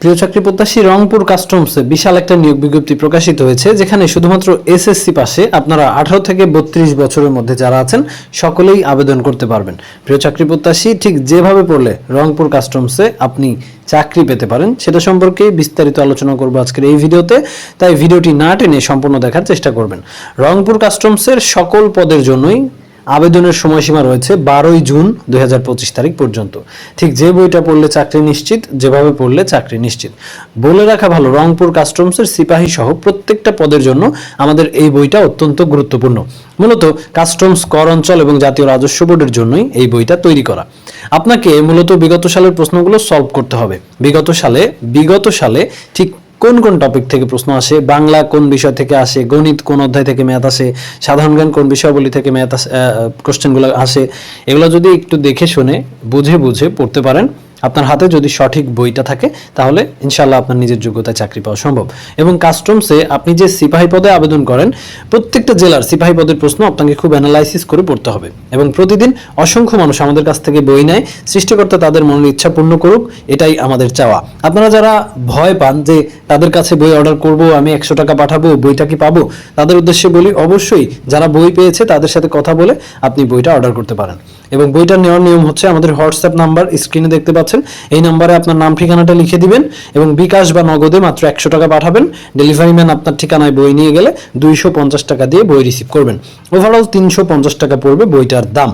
প্রিয় চাকরি প্রত্যাশী রংপুর কাস্টমসে বিশাল একটা নিয়োগ বিজ্ঞপ্তি প্রকাশিত হয়েছে, যেখানে শুধুমাত্র এসএসসি পাশে আপনারা আঠারো থেকে বত্রিশ বছরের মধ্যে যারা আছেন, সকলেই আবেদন করতে পারবেন। প্রিয় চাকরি প্রত্যাশী, ঠিক যেভাবে পড়লে রংপুর কাস্টমসে আপনি চাকরি পেতে পারেন, সেটা সম্পর্কে বিস্তারিত আলোচনা করব আজকের এই ভিডিওতে। তাই ভিডিওটি না টেনে সম্পূর্ণ দেখার চেষ্টা করবেন। রংপুর কাস্টমসের সকল পদের জন্যই আবেদনের সময়সীমা রয়েছে বারোই জুন দুই হাজার পঁচিশ তারিখ পর্যন্ত। ঠিক যে বইটা পড়লে চাকরি নিশ্চিত, যেভাবে পড়লে চাকরি নিশ্চিত। বলে রাখা ভালো, রংপুর কাস্টমসের সিপাহী সহ প্রত্যেকটা পদের জন্য আমাদের এই বইটা অত্যন্ত গুরুত্বপূর্ণ। মূলত কাস্টমস, কর অঞ্চল এবং জাতীয় রাজস্ব বোর্ডের জন্যই এই বইটা তৈরি করা। আপনাকে মূলত বিগত সালের প্রশ্নগুলো সলভ করতে হবে। বিগত সালে বিগত সালে ঠিক কোন কোন টপিক থেকে প্রশ্ন আসে? বাংলা কোন বিষয় থেকে আসে? গণিত কোন অধ্যায় থেকে ম্যাথ আসে? সাধারণ জ্ঞান কোন বিষয়াবলী থেকে ম্যাথ আসে কোশ্চেনগুলো আসে? এগুলো যদি একটু দেখে শুনে, বুঝে বুঝে পড়তে পারেন। আপনার হাতে যদি সঠিক বইটা থাকে, তাহলে ইনশাল্লাহ আপনার নিজের যোগ্যতায় চাকরি পাওয়া সম্ভব। এবং কাস্টমসে আপনি যে সিপাহী পদে আবেদন করেন, প্রত্যেকটা জেলার সিপাহী পদের প্রশ্ন আপনাকে খুব অ্যানালাইসিস করে পড়তে হবে। এবং প্রতিদিন অসংখ্য মানুষ আমাদের কাছ থেকে বই নেয়, সৃষ্টিকর্তা তাদের মনের ইচ্ছা পূর্ণ করুক, এটাই আমাদের চাওয়া। আপনারা যারা ভয় পান যে তাদের কাছে বই অর্ডার করব, আমি একশো টাকা পাঠাবো, বইটা কি পাবো, তাদের উদ্দেশ্যে বলি, অবশ্যই যারা বই পেয়েছে তাদের সাথে কথা বলে আপনি বইটা অর্ডার করতে পারেন। এবং বইটা নেওয়ার নিয়ম হচ্ছে আমাদের হোয়াটসঅ্যাপ নাম্বার স্ক্রিনে দেখতে পাচ্ছেন। এই নাম্বারে আপনার নাম, ঠিকানাটা লিখে দিবেন এবং বিকাশ বা নগদে মাত্র একশো টাকা পাঠাবেন। ডেলিভারি ম্যান আপনার ঠিকানায় বই নিয়ে গেলে দুইশো পঞ্চাশ টাকা দিয়ে বই রিসিভ করবেন। ওভারঅল তিনশো পঞ্চাশ টাকা পড়বে বইটার দাম।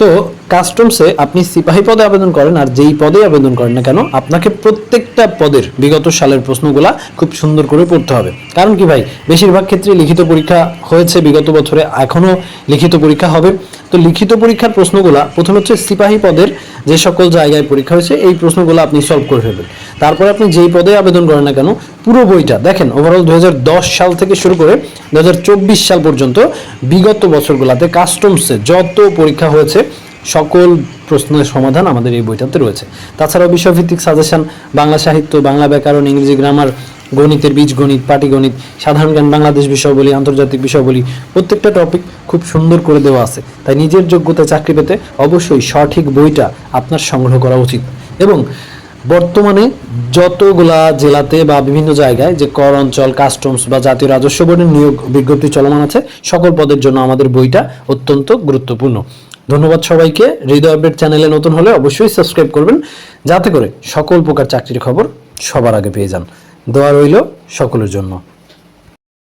তো কাস্টমসে আপনি সিপাহী পদে আবেদন করেন আর যেই পদে আবেদন করেন না কেন, আপনাকে প্রত্যেকটা পদের বিগত সালের প্রশ্নগুলা খুব সুন্দর করে পড়তে হবে। কারণ কি ভাই, বেশিরভাগ ক্ষেত্রে লিখিত পরীক্ষা হয়েছে বিগত বছরে এখনও লিখিত পরীক্ষা হবে। তো লিখিত পরীক্ষার প্রশ্নগুলা, প্রথম হচ্ছে সিপাহী পদের যে সকল জায়গায় পরীক্ষা হয়েছে, এই প্রশ্নগুলো আপনি সলভ করে ফেলবেন। তারপরে আপনি যেই পদে আবেদন করেন না কেন, পুরো বইটা, দেখেন ওভারঅল দুহাজার দশ সাল থেকে শুরু করে দু হাজার চব্বিশ সাল পর্যন্ত বিগত বছরগুলোতে কাস্টমসে যত পরীক্ষা হয়েছে, সকল প্রশ্নের সমাধান আমাদের এই বইটাতে রয়েছে। তাছাড়াও বিষয়ভিত্তিক সাজেশন বাংলা সাহিত্য, বাংলা ব্যাকরণ, ইংরেজি গ্রামার গণিতের বীজগণিত পাটিগণিত সাধারণ জ্ঞান, বাংলাদেশ বিষয় বলি, আন্তর্জাতিক বিষয় বলি, প্রত্যেকটা টপিক খুব সুন্দর করে দেওয়া আছে। তাই নিজের যোগ্যতা চাকরি পেতে অবশ্যই সঠিক বইটা আপনার সংগ্রহ করা উচিত। এবং বর্তমানে যতগুলা জেলাতে বা বিভিন্ন জায়গায় যে কর অঞ্চল কাস্টমস বা জাতীয় রাজস্ব বোর্ডের নিয়োগ বিজ্ঞপ্তি চলমান আছে, সকল পদের জন্য আমাদের বইটা অত্যন্ত গুরুত্বপূর্ণ। ধন্যবাদ সবাইকে। হৃদয় আপডেট চ্যানেলে নতুন হলে অবশ্যই সাবস্ক্রাইব করবেন। যাতে করে সকল প্রকার চাকরির খবর সবার আগে পেয়ে যান। দোয়া রইল সকলের জন্য।